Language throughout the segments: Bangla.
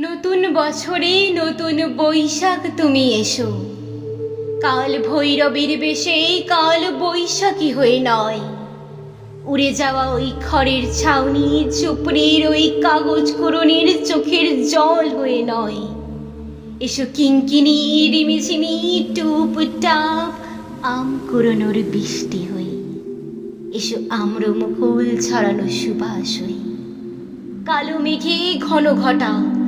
নতুন বছরে নতুন বৈশাখ তুমি এসো। কাল ভৈরবীর বেশে কাল বৈশাখী হয়ে নয়। উড়ে যাওয়া ওই খড়ের ছাউনি, চুপড়ির ওই কাগজ করণের চোখের জল হয়ে নয়। এসো কিঙ্কিনি রিমিঝিমি টুপ টাপ আম কুড়োনোর বৃষ্টি হয়ে। এসো আম্র মুকুল ছড়ানো সুবাস হয়ে। কালো মেঘে ঘন ঘটা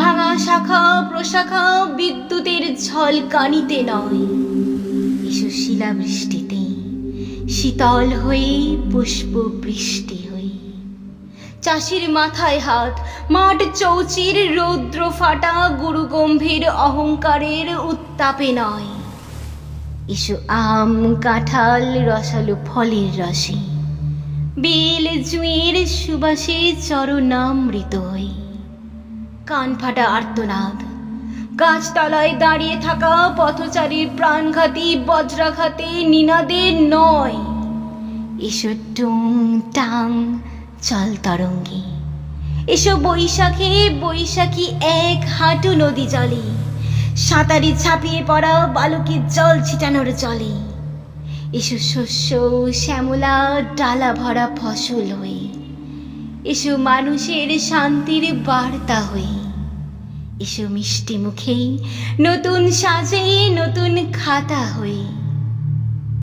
ভাঙা শাখা, প্রশাখা, বিদ্যুতের ঝলকানিতে নয়। এসো শিলাবৃষ্টিতে, শীতল হয়ে পুষ্প বৃষ্টি হয়ে। চাষির মাথায় হাত, মাঠ চৌচির রৌদ্র ফাটা গুরু গম্ভীর অহংকারের উত্তাপে নয়। এসো আম, কাঁঠাল, রসালো ফলের রসে। বেল জুঁয়ের সুবাসে চরণামৃত হয়ে। কান ফাটা আর্তনাদ। গাছতলায় দাঁড়িয়ে থাকা পথচারীর প্রাণঘাতী বজ্রাঘাতে নিনাদে নয়। এসো টুং টাং, চল তরঙ্গে। এসো বৈশাখে, বৈশাখী এক হাঁটু নদী জলে। সাঁতারি ছাপিয়ে পড়া বালকের জল ছিটানোর জলে। এসো শস্য, শ্যামলা, ডালা ভরা ফসল হয়ে। এসো মানুষের শান্তির বার্তা হয়ে এসো মিষ্টি মুখেই নতুন সাজে নতুন খাতা হয়ে